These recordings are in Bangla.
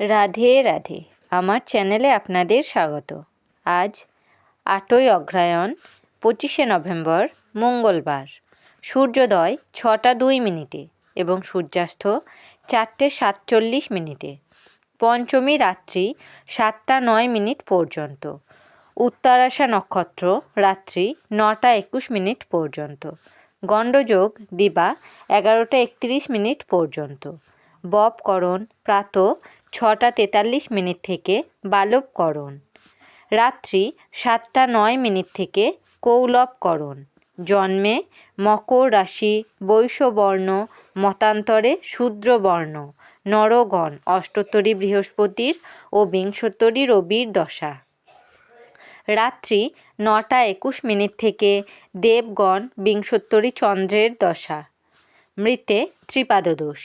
রাধে রাধে। আমার চ্যানেলে আপনাদের স্বাগত। আজ আটই অগ্রহায়ণ, পঁচিশে নভেম্বর, মঙ্গলবার। সূর্যোদয় ছটা দুই মিনিটে এবং সূর্যাস্ত চারটে সাতচল্লিশ মিনিটে। পঞ্চমী রাত্রি সাতটা নয় মিনিট পর্যন্ত। উত্তরাশা নক্ষত্র রাত্রি নটা একুশ মিনিট পর্যন্ত। গণ্ডযোগ দিবা এগারোটা একত্রিশ মিনিট পর্যন্ত। বপকরণ প্রাত ছটা তেতাল্লিশ মিনিট থেকে বালবকরণ রাত্রি সাতটা নয় মিনিট থেকে কৌলবকরণ জন্মে মকর রাশি বৈশ্যবর্ণ মতান্তরে শূদ্রবর্ণ, নরগণ অষ্টোত্তরী বৃহস্পতির ও বিংশোত্তরী রবির দশা। রাত্রি নটা একুশ মিনিট থেকে দেবগণ বিংশোত্তরী চন্দ্রের দশা। মৃতে ত্রিপাদদোষ।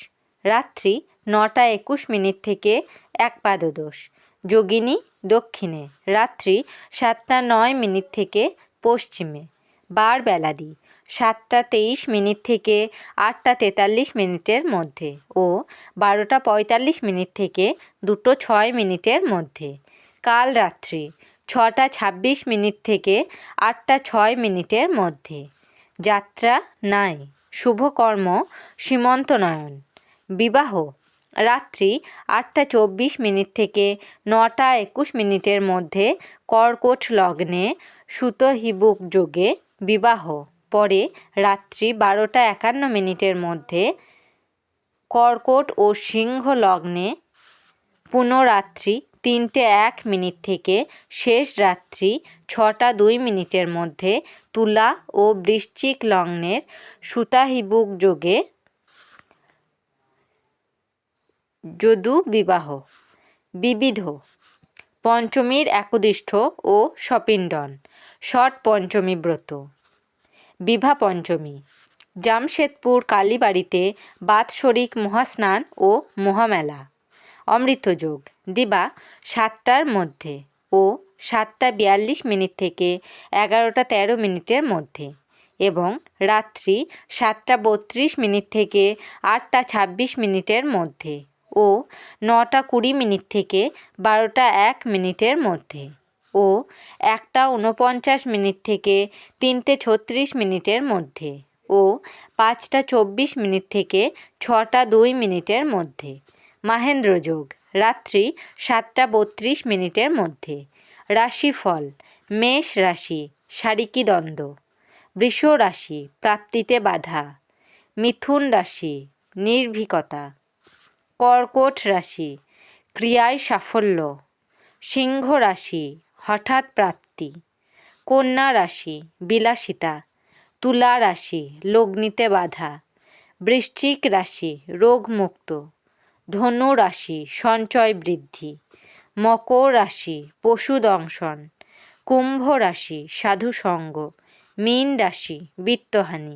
রাত্রি নটা একুশ মিনিট থেকে এক পাদদোষ যোগিনী দক্ষিণে, রাত্রি সাতটা নয় মিনিট থেকে পশ্চিমে। বার বেলাদি, সাতটা তেইশ মিনিট থেকে আটটা তেতাল্লিশ মিনিটের মধ্যে ও বারোটা পঁয়তাল্লিশ মিনিট থেকে দুটো ছয় মিনিটের মধ্যে। কাল রাত্রি, ছটা ছাব্বিশ মিনিট থেকে আটটা ছয় মিনিটের মধ্যে। যাত্রা নাই, শুভকর্ম সীমন্তনয়ন বিবাহ। রাত্রি আটটা চব্বিশ মিনিট থেকে নটা একুশ মিনিটের মধ্যে কর্কট লগ্নে সুতহিবুক যোগে বিবাহ। পরে রাত্রি বারোটা একান্ন মিনিটের মধ্যে কর্কট ও সিংহ লগ্নে পুনরাত্রি তিনটে এক মিনিট থেকে শেষ রাত্রি ছটা দুই মিনিটের মধ্যে তুলা ও বৃশ্চিক লগ্নের সুতাহিবুক যোগে যদু বিবাহ। বিবিধ। পঞ্চমীর একদিষ্ঠ ও সপিণ্ডন। ষট পঞ্চমী ব্রত। বিভা পঞ্চমী। জামশেদপুর কালীবাড়িতে বাৎসরিক মহাস্নান ও মহামেলা। অমৃতযোগ দিবা সাতটার মধ্যে ও সাতটা বিয়াল্লিশ মিনিট থেকে এগারোটা তেরো মিনিটের মধ্যে এবং রাত্রি সাতটা বত্রিশ মিনিট থেকে আটটা ছাব্বিশ মিনিটের মধ্যে। ও নটা কুড়ি মিনিট থেকে বারোটা এক মিনিটের মধ্যে ও একটা উনপঞ্চাশ মিনিট থেকে তিনটে ছত্রিশ মিনিটের মধ্যে ও পাঁচটা চব্বিশ মিনিট থেকে ছটা দুই মিনিটের মধ্যে। মাহেন্দ্র যোগ, রাত্রি সাতটা বত্রিশ মিনিটের মধ্যে। রাশিফল, মেষ রাশি সারিকি দ্বন্দ্ব? বৃষ রাশি, প্রাপ্তিতে বাধা। মিথুন রাশি, নির্ভীকতা। কর্কট রাশি, ক্রিয়ায় সাফল্য, সিংহ রাশি, হঠাৎ প্রাপ্তি, কন্যা রাশি, বিলাসিতা, তুলা রাশি, লগ্নিতে বাধা, বৃশ্চিক রাশি রোগমুক্ত ধনু রাশি, সঞ্চয় বৃদ্ধি, মকর রাশি, পশু দংশন, কুম্ভ রাশি, সাধু সঙ্গ, মীন রাশি, বিত্তহানি।